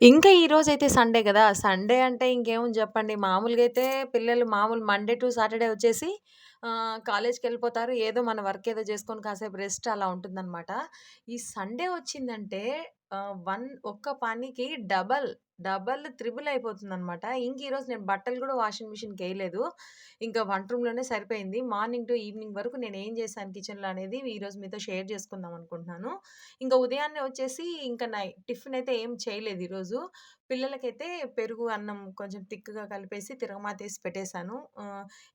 ఇంకా ఈరోజైతే సండే కదా! సండే అంటే ఇంకేముంది చెప్పండి. మామూలుగా అయితే పిల్లలు మామూలు మండే టు సాటర్‌డే వచ్చేసి కాలేజ్కి వెళ్ళిపోతారు ఏదో మన వర్క్ ఏదో చేసుకొని కాసేపు రెస్ట్ అలా ఉంటుందనమాట. ఈ సండే వచ్చిందంటే వన్ ఒక్క పనికి డబల్, డబల్, త్రిబుల్ అయిపోతుందనమాట. ఇంక ఈరోజు నేను బట్టలు కూడా వాషింగ్ మిషన్కి వేయలేదు ఇంకా వంట రూమ్‌లోనే సరిపోయింది. మార్నింగ్ టు ఈవినింగ్ వరకు నేను ఏం చేశాను కిచెన్‌లో అనేది ఈరోజు మీతో షేర్ చేసుకుందాం అనుకుంటున్నాను. ఇంకా ఉదయాన్నే వచ్చేసి ఇంకా నై టిఫిన్ అయితే ఏం చేయలేదు ఈరోజు. పిల్లలకైతే పెరుగు, అన్నం కొంచెం థిక్‌గా కలిపేసి తిరగమాతేసి పెట్టేసాను.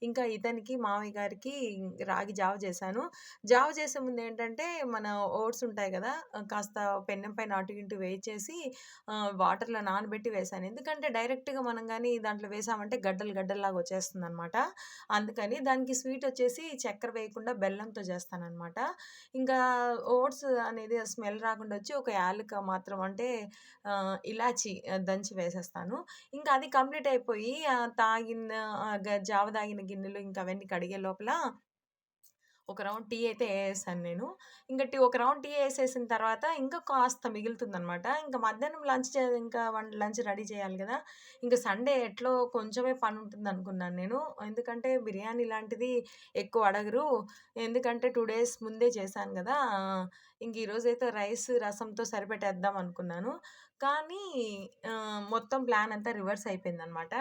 ఇంకా ఇతనికి, మామయ్య గారికి రాగి జావ చేశాను. జావ చేసే ముందు ఏంటంటే మన ఓట్స్ ఉంటాయి కదా కాస్త పెన్నం పైన అటు ఇటు వేయించేసి వాటర్‌లో నానబెట్టి వేశాను. ఎందుకంటే డైరెక్ట్‌గా మనం కానీ దాంట్లో వేసామంటే గడ్డలు గడ్డల్లాగా వచ్చేస్తుంది అనమాట అందుకని దానికి స్వీట్ వచ్చేసి చక్కెర వేయకుండా బెల్లంతో చేస్తానమాట ఇంకా ఓట్స్ అనేది స్మెల్ రాకుండా వచ్చి ఒక యాలుక మాత్రం అంటే ఇలాచి దంచి వేసేస్తాను. ఇంకా అది కంప్లీట్ అయిపోయి తాగిన జావ తాగిన గిన్నెలు ఇంకా అవన్నీ కడిగే లోపల ఒక రౌండ్ టీ అయితే వేసేసాను నేను. ఇంకా టీ ఒక రౌండ్ టీ వేసేసిన తర్వాత ఇంకా కాస్త మిగులుతుందనమాట. ఇంకా మధ్యాహ్నం లంచ్ చే ఇంకా వన్ లంచ్ రెడీ చేయాలి కదా ఇంకా సండే ఎట్లో కొంచెమే పని ఉంటుంది అనుకున్నాను నేను. ఎందుకంటే బిర్యానీ లాంటిది ఎక్కువ అడగరు. ఎందుకంటే టూ డేస్ ముందే చేశాను కదా ఇంక ఈరోజైతే రైస్, రసంతో సరిపెట్టేద్దాం అనుకున్నాను. కానీ మొత్తం ప్లాన్ అంతా రివర్స్ అయిపోయిందనమాట.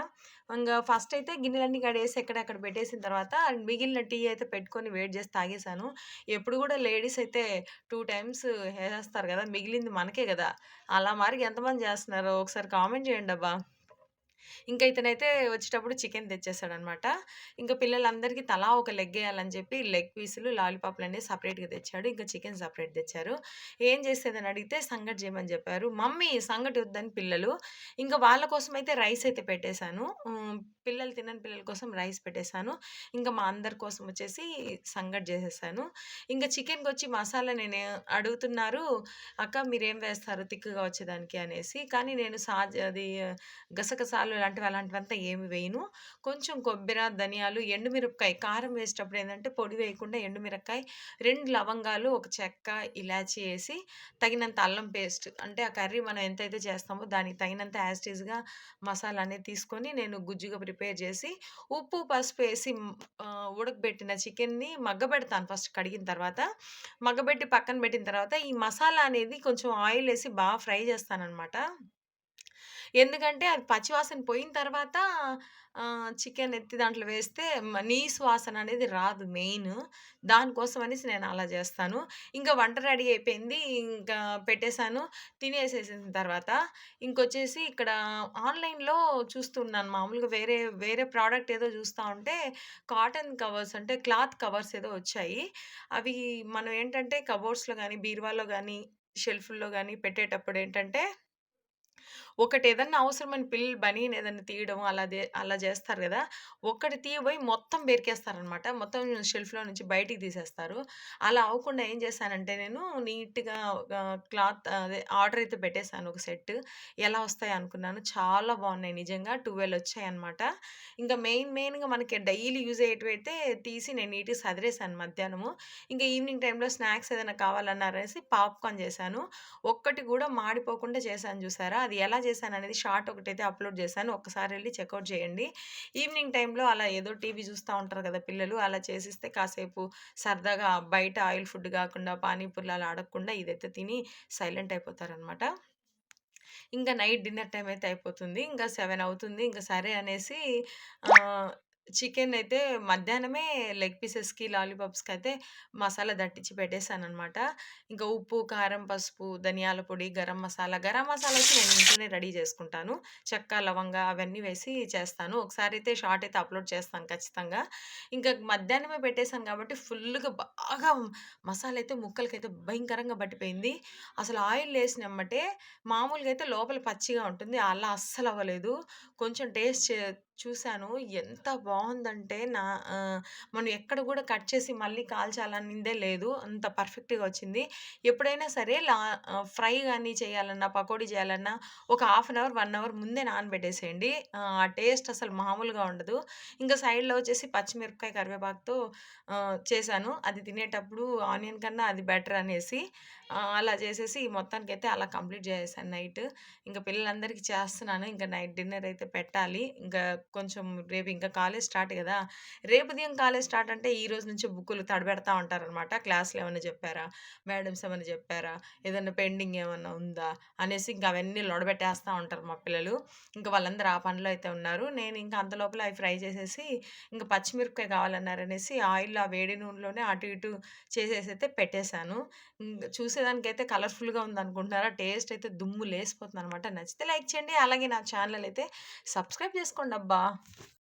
ఇంకా ఫస్ట్ అయితే గిన్నెలన్నీ కడేసి ఎక్కడెక్కడ పెట్టేసిన తర్వాత మిగిలిన టీ అయితే పెట్టుకొని వెయిట్ చేసి తాగేసాను. ఎప్పుడు కూడా లేడీస్ అయితే టూ టైమ్స్ వేసేస్తారు కదా మిగిలింది మనకే కదా అలా మరి ఎంతమంది చేస్తున్నారు ఒకసారి కామెంట్ చేయండి అబ్బా ఇంకా ఇతనైతే వచ్చేటప్పుడు చికెన్ తెచ్చేసాడనమాట. ఇంకా పిల్లలందరికీ తలా ఒక లెగ్ వేయాలని చెప్పి లెగ్ పీసులు, లాలిపాప్లు అనేవి సపరేట్గా తెచ్చాడు. ఇంకా చికెన్ సపరేట్ తెచ్చారు. ఏం చేసేదని అడిగితే సంగటి చేయమని చెప్పారు. మమ్మీ సంగటి వద్దని పిల్లలు. ఇంకా వాళ్ళ కోసం అయితే రైస్ అయితే పెట్టేశాను పిల్లలు తినని పిల్లల కోసం రైస్ పెట్టేసాను. ఇంకా మా అందరి కోసం వచ్చేసి సంగటి చేసేసాను. ఇంకా చికెన్కి వచ్చి మసాలా నేను అడుగుతున్నారు. అక్క మీరేం వేస్తారు తిక్కుగా వచ్చేదానికి అనేసి. కానీ నేను సాజ్ అది గసగసాలు ఇలాంటివి అలాంటివంతా ఏమి వేయను. కొంచెం కొబ్బరి ధనియాలు, ఎండుమిరపకాయ కారం వేసేటప్పుడు ఏంటంటే పొడి వేయకుండా ఎండుమిరపకాయ, రెండు లవంగాలు, ఒక చెక్క, ఇలాచి వేసి తగినంత అల్లం పేస్ట్ అంటే ఆ కర్రీ మనం ఎంతైతే చేస్తామో దానికి తగినంత యాజ్ మసాలా అనేది తీసుకొని నేను గుజ్జుగా ప్రిపేర్ చేసి ఉప్పు, పసుపు వేసి ఉడకబెట్టిన చికెన్‌ని మగ్గబెడతాను ఫస్ట్ కడిగిన తర్వాత. మగ్గబెట్టి పక్కన పెట్టిన తర్వాత ఈ మసాలా అనేది కొంచెం ఆయిల్ వేసి బాగా ఫ్రై చేస్తానన్నమాట ఎందుకంటే అది పచ్చివాసన పోయిన తర్వాత చికెన్ ఎత్తి దాంట్లో వేస్తే మ నీసు వాసన అనేది రాదు మెయిన్. దానికోసం అనేసి నేను అలా చేస్తాను. ఇంకా వంట రెడీ అయిపోయింది. ఇంకా పెట్టేసాను. తినేసేసిన తర్వాత ఇంకొచ్చేసి ఇక్కడ ఆన్‌లైన్‌లో చూస్తున్నాను మామూలుగా వేరే వేరే ప్రోడక్ట్ ఏదో చూస్తా ఉంటే కాటన్ కవర్స్ అంటే క్లాత్ కవర్స్ ఏదో వచ్చాయి. అవి మనం ఏంటంటే కబోర్డ్స్‌లో కానీ బీరువాలో కానీ షెల్ఫుల్లో కానీ పెట్టేటప్పుడు ఏంటంటే ఒకటి ఏదన్నా అవసరమైన పిల్లలు బనీన్ ఏదన్నా తీయడం అలా అలా చేస్తారు కదా ఒక్కటి తీయబోయి మొత్తం బెరికేస్తారనమాట. మొత్తం షెల్ఫ్‌లో నుంచి బయటికి తీసేస్తారు. అలా అవ్వకుండా ఏం చేశానంటే నేను నీట్‌గా క్లాత్ అదే ఆర్డర్ అయితే పెట్టేసాను ఒక సెట్. ఎలా వస్తాయి అనుకున్నాను. చాలా బాగున్నాయి నిజంగా. టూవెల్ వచ్చాయి అనమాట ఇంకా మెయిన్ మెయిన్‌గా మనకి డైలీ యూజ్ అయ్యేటివైతే తీసి నేను నీట్‌గా సదిరేశాను మధ్యాహ్నము. ఇంకా ఈవినింగ్ టైంలో స్నాక్స్ ఏదైనా కావాలన్నారనేసి పాప్‌కార్న్ చేశాను. ఒక్కటి కూడా మాడిపోకుండా చేశాను చూసారా! అది ఎలా చేశాను అనేది షార్ట్ ఒకటైతే అప్‌లోడ్ చేశాను. ఒకసారి వెళ్ళి చెక్అవుట్ చేయండి. ఈవినింగ్ టైంలో అలా ఏదో టీవీ చూస్తూ ఉంటారు కదా పిల్లలు. అలా చేసిస్తే కాసేపు సరదాగా బయట ఆయిల్ ఫుడ్ కాకుండా పానీపూర్లు అలా ఆడకుండా ఇదైతే తిని సైలెంట్ అయిపోతారనమాట. ఇంకా నైట్ డిన్నర్ టైం అయితే అయిపోతుంది. ఇంకా సెవెన్ అవుతుంది. ఇంకా సరే అనేసి చికెన్ అయితే మధ్యాహ్నమే లెగ్ పీసెస్‌కి, లాలీపాప్స్‌కయితే మసాలా దట్టించి పెట్టేసాననమాట. ఇంకా ఉప్పు, కారం, పసుపు, ధనియాల పొడి, గరం మసాలా, గరం మసాలా అయితే నేను ఇంట్లోనే రెడీ చేసుకుంటాను. చెక్క, లవంగ అవన్నీ వేసి చేస్తాను. ఒకసారి అయితే షార్ట్ అయితే అప్‌లోడ్ చేస్తాను ఖచ్చితంగా. ఇంకా మధ్యాహ్నమే పెట్టేసాను కాబట్టి ఫుల్లుగా బాగా మసాలా అయితే ముక్కలకైతే భయంకరంగా పట్టిపోయింది. అసలు ఆయిల్ ఏసిన మామూలుగా అయితే లోపల పచ్చిగా ఉంటుంది. అలా అస్సలు అవ్వలేదు. కొంచెం టేస్ట్ చే చూశాను ఎంత బావుందంటే నా ఆహ్, మనం ఎక్కడ కూడా కట్ చేసి మళ్ళీ కాల్చాలనిందే లేదు. అంత పర్ఫెక్ట్‌గా వచ్చింది. ఎప్పుడైనా సరే లా ఆహ్, ఫ్రై గాని చేయాలన్నా, పకోడీ చేయాలన్నా ఒక హాఫ్ అన్ అవర్, 1 అవర్ ముందే నానబెట్టేసేయండి. ఆహ్, ఆ టేస్ట్ అసలు మామూలుగా ఉండదు. ఇంకా సైడ్‌లో వచ్చేసి పచ్చిమిరపకాయ, కరివేపాకుతో ఆహ్, చేశాను. అది తినేటప్పుడు ఆనియన్ కన్నా అది బెటర్ అనేసి ఆహ్, అలా చేసేసి మొత్తానికైతే అలా కంప్లీట్ చేసేసాను నైట్. ఇంక పిల్లలందరికీ చేస్తున్నాను. ఇంక నైట్ డిన్నర్ అయితే పెట్టాలి. ఇంకా కొంచెం రేపు ఇంకా కాలేజ్ స్టార్ట్ కదా రేపు ఉదయం కాలేజ్ స్టార్ట్ అంటే ఈ రోజు నుంచి బుక్కులు తడబెడతా ఉంటారనమాట. క్లాస్‌లో ఏమైనా చెప్పారా? మేడమ్స్ ఏమైనా చెప్పారా? ఏదైనా పెండింగ్ ఏమైనా ఉందా? అనేసి ఇంకా అవన్నీ లొడబెట్టేస్తూ ఉంటారు మా పిల్లలు. ఇంకా వాళ్ళందరూ ఆ పనిలో అయితే ఉన్నారు. నేను ఇంకా అంతలోపల అవి ఫ్రై చేసేసి ఇంక పచ్చిమిరపకాయ కావాలన్నారనేసి ఆయిల్ ఆ వేడి నూనెలోనే అటు ఇటు చేసేసైతే పెట్టేశాను ఇంకా చూసేదానికైతే కలర్‌ఫుల్‌గా ఉందనుకుంటున్నారా? టేస్ట్ అయితే దుమ్ము లేసిపోతుందనమాట. నచ్చితే లైక్ చేయండి. అలాగే నా ఛానల్ అయితే సబ్స్క్రైబ్ చేసుకోండి 啊